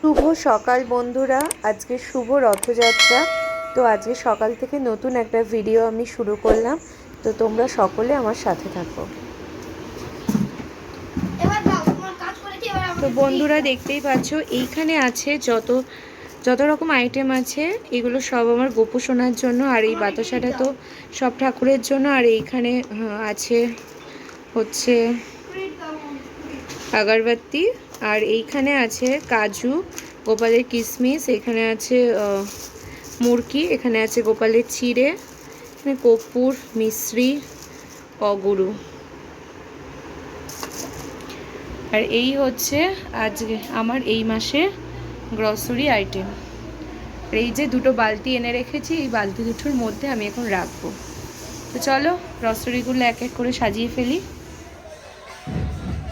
শুভ সকাল বন্ধুরা আজকে শুভ রথযাত্রা। তো আজকে সকাল থেকে নতুন একটা ভিডিও আমি শুরু করলাম। তো তোমরা সকলে আমার সাথে থাকো। তো বন্ধুরা দেখতেই পাচ্ছ এইখানে আছে যত যত রকম আইটেম আছে এগুলো সব আমার গোপু শোনার জন্য আর এই বাতাসাটা তো সব ঠাকুরের জন্য আর এইখানে আছে হচ্ছে আগরবাতি, আর এইখানে আছে কাজু, গোপালের কিশমিশ এখানে আছে মুরকি, এখানে আছে গোপালের চিড়ে, এখানে কর্পূর, মিশ্রি, অগুরু। আর এই হচ্ছে আজকে আমার এই মাসে গ্রসারি আইটেম এই যে দুটো বালতি এনে রেখেছি, এই বালতি দুটোর মধ্যে আমি এখন রাখব। তো চলো গ্রসারিগুলো এক এক করে সাজিয়ে ফেলি।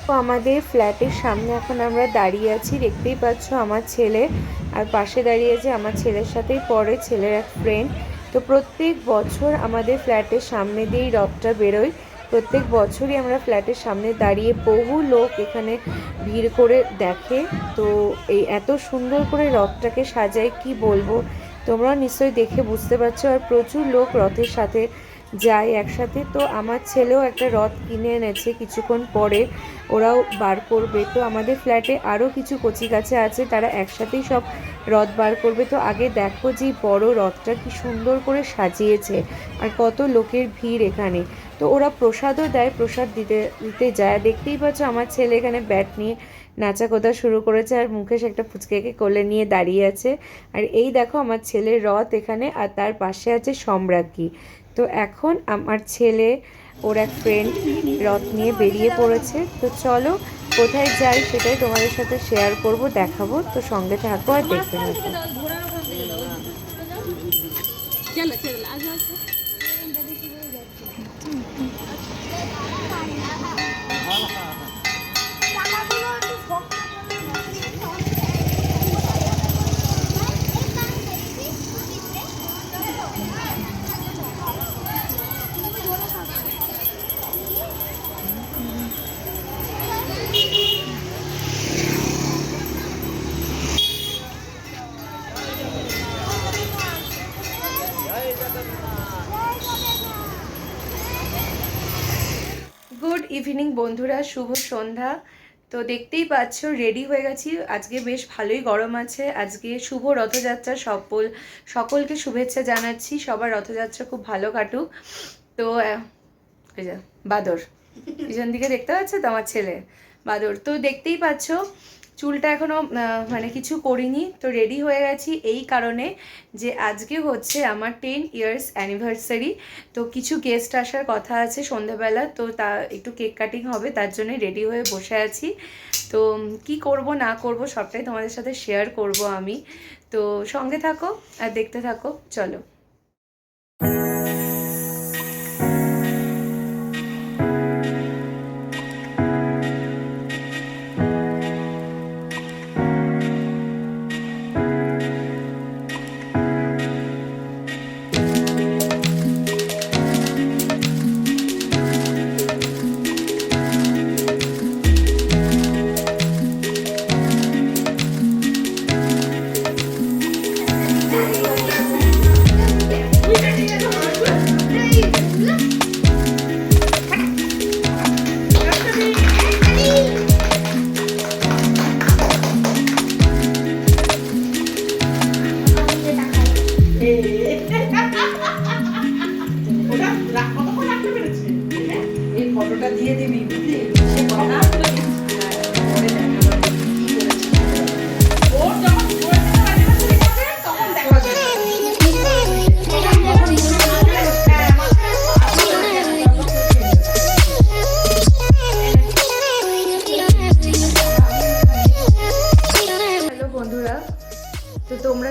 তো আমাদের ফ্ল্যাটের সামনে এখন আমরা দাঁড়িয়ে আছি। দেখতেই পাচ্ছ আমার ছেলে আর পাশে দাঁড়িয়ে আছে আমার ছেলের সাথেই পড়ে ছেলের এক ফ্রেন্ড তো প্রত্যেক বছর আমাদের ফ্ল্যাটের সামনে দিয়েই রথটা বেরোয়। প্রত্যেক বছরই আমরা ফ্ল্যাটের সামনে দাঁড়িয়ে বহু লোক এখানে ভিড় করে দেখে। তো এই এত সুন্দর করে রথটাকে সাজায়, কি বলব? তোমরাও নিশ্চয়ই দেখে বুঝতে পারছ। আর প্রচুর লোক রথের সাথে যায় একসাথে। তো আমার ছেলেও একটা রথ কিনে এনেছে কিছুক্ষণ পরে। ওরাও বার করবে। তো আমাদের ফ্ল্যাটে আরও কিছু কচি কাছে আছে, তারা একসাথেই সব রথ বার করবে। তো আগে দেখো যে বড় রথটা কি সুন্দর করে সাজিয়েছে আর কত লোকের ভিড় এখানে। তো ওরা প্রসাদও দেয়, প্রসাদ দিতে দিতে যায়। দেখতেই পাচ্ছ আমার ছেলে এখানে ব্যাট নিয়ে নাচা কোথা শুরু করেছে আর মুকেশ একটা ফুচকেকে কোলে নিয়ে দাঁড়িয়ে আছে। আর এই দেখো আমার ছেলের রথ এখানে আর তার পাশে আছে সম্রাজ্ঞী। তো এখন আমার ছেলে, ওর এক ফ্রেন্ড রথ নিয়ে বেরিয়ে পড়েছে। তো চলো, কোথায় যাই সেটাই তোমাদের সাথে শেয়ার করব, দেখাবো। তো সঙ্গে থাকো আর দেখতে থাকো। ইভিনিং বন্ধুরা, শুভ সন্ধ্যা। তো দেখতেই পাচ্ছ রেডি হয়ে গেছি। আজকে বেশ ভালোই গরম আছে। আজকে শুভ রথযাত্রা সকল সকলকে শুভেচ্ছা জানাচ্ছি। সবার রথযাত্রা খুব ভালো কাটুক। তো বাদর। পিছন দিকে দেখতে পাচ্ছ তো আমার ছেলে? বাদর। তো দেখতেই পাচ্ছ চুলটা এখনও মানে কিছু করিনি, তো রেডি হয়ে গেছি এই কারণে যে আজকে হচ্ছে আমার টেন ইয়ার্স অ্যানিভার্সারি তো কিছু গেস্ট আসার কথা আছে সন্ধ্যাবেলা তো তা একটু কেক কাটিং হবে, তার জন্য রেডি হয়ে বসে আছি। তো কি করব, না করব, সবটাই তোমাদের সাথে শেয়ার করব আমি। তো সঙ্গে থাকো আর দেখতে থাকো, চলো।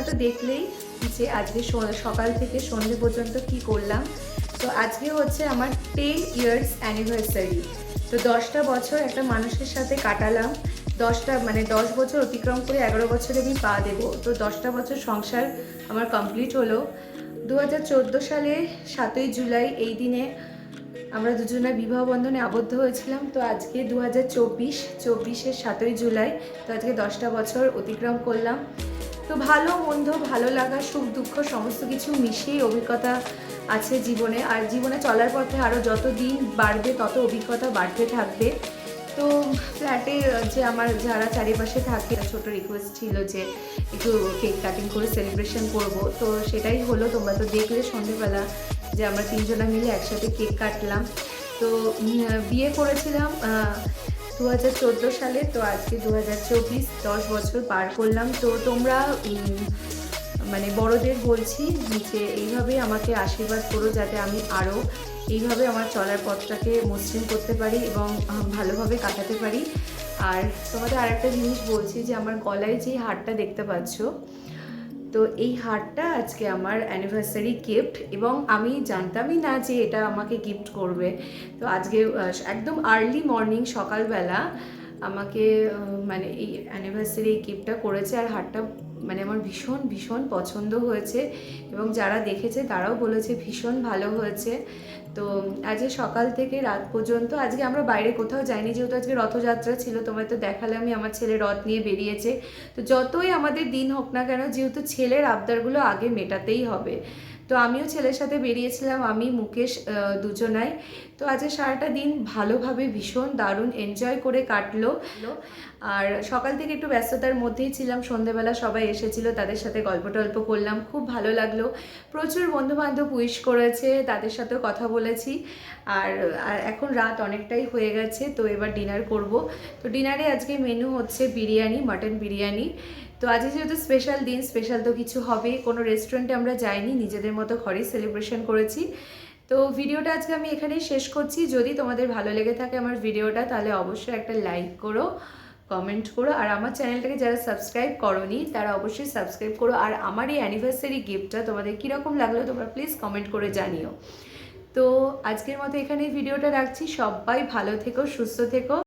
তো দেখলেই যে আজকে সকাল থেকে সন্ধে পর্যন্ত কি করলাম। তো আজকে হচ্ছে আমার টেন ইয়ার্স অ্যানিভার্সারি তো দশটা বছর একটা মানুষের সাথে কাটালাম। দশটা মানে দশ বছর অতিক্রম করে এগারো বছরে আমি পা দেবো। তো দশটা বছর সংসার আমার কমপ্লিট হলো। দু হাজার চোদ্দ সালে সাতই জুলাই এই দিনে আমরা দুজনে বিবাহ বন্ধনে আবদ্ধ হয়েছিলাম। তো আজকে দু হাজার চব্বিশ, চব্বিশের সাতই জুলাই। তো আজকে দশটা বছর অতিক্রম করলাম। তো ভালো, মন্দ, ভালো লাগা, সুখ, দুঃখ, সমস্ত কিছু মিশিয়ে অভিজ্ঞতা আছে জীবনে। আর জীবনে চলার পথে আরও যত দিন বাড়বে, তত অভিজ্ঞতা বাড়তে থাকবে। তো ফ্ল্যাটে যে আমার যারা চারিপাশে থাকে ছোট রিকোয়েস্ট ছিল যে একটু কেক কাটিং করে সেলিব্রেশন করব। তো সেটাই হলো, তোমরা তো দেখলে সন্ধেবেলা যে আমরা তিনজনা মিলে একসাথে কেক কাটলাম। তো বিয়ে করেছিলাম দু হাজার চোদ্দ সালে, তো আজকে দু হাজার চব্বিশ, দশ বছর পার করলাম। তো তোমরা মানে বড়দের বলছি যে এইভাবে আমাকে আশীর্বাদ করো যাতে আমি আরও এইভাবে আমার চলার পথটাকে মসৃণ করতে পারি এবং ভালোভাবে কাটাতে পারি। আর তোমাদের আরেকটা জিনিস বলছি যে আমার গলায় যে হারটা দেখতে পাচ্ছ তো এই হারটা আজকে আমার অ্যানিভার্সারি গিফট এবং আমি জানতামই না যে এটা আমাকে গিফট করবে। তো আজকে একদম আর্লি মর্নিং সকালবেলা আমাকে মানে এই অ্যানিভার্সারি গিফটটা করেছে আর হারটা মানে আমার ভীষণ ভীষণ পছন্দ হয়েছে এবং যারা দেখেছে তারাও বলেছে ভীষণ ভালো হয়েছে। তো আজকে সকাল থেকে রাত পর্যন্ত, আজকে আমরা বাইরে কোথাও যাইনি, যেহেতু আজকে রথযাত্রা ছিল, তোমায় তো দেখালামই আমার ছেলে রথ নিয়ে বেরিয়েছে। তো যতই আমাদের দিন হোক না কেন, যেহেতু ছেলের আবদারগুলো আগে মেটাতেই হবে। তো আমিও ছেলের সাথে বেরিয়েছিলাম, আমি, মুকেশ দুজনাই। তো আজকে সারাটা দিন ভালোভাবে ভীষণ, দারুণ এনজয় করে কাটলো। আর সকাল থেকে একটু ব্যস্ততার মধ্যেই ছিলাম, সন্ধেবেলা সবাই এসেছিল, তাদের সাথে গল্প টল্প করলাম, খুব ভালো লাগল। প্রচুর বন্ধু বান্ধব উইশ করেছে, তাদের সাথেও কথা বলেছি। আর এখন রাত অনেকটাই হয়ে গেছে, তো এবার ডিনার করব। তো ডিনারে আজকে মেনু হচ্ছে বিরিয়ানি মাটন বিরিয়ানি। তো আজকে যেহেতু স্পেশাল দিন স্পেশাল তো কিছু হবে, কোনো রেস্টুরেন্টে আমরা যাইনি, নিজেদের মতো ঘরেই সেলিব্রেশন করেছি। তো ভিডিওটা আজকে আমি এখানেই শেষ করছি। যদি তোমাদের ভালো লেগে থাকে আমার ভিডিওটা, তাহলে অবশ্যই একটা লাইক করো কমেন্ট করো। আর আমার চ্যানেলটাকে যারা সাবস্ক্রাইব করোনি, তারা অবশ্যই সাবস্ক্রাইব করো। আর আমার এই অ্যানিভার্সারি গিফটটা তোমাদের কীরকম লাগল, তোমরা প্লিজ কমেন্ট করে জানিও। তো আজকের মতো এখানেই ভিডিওটা রাখছি। সবাই ভালো থেকো, সুস্থ থেকো।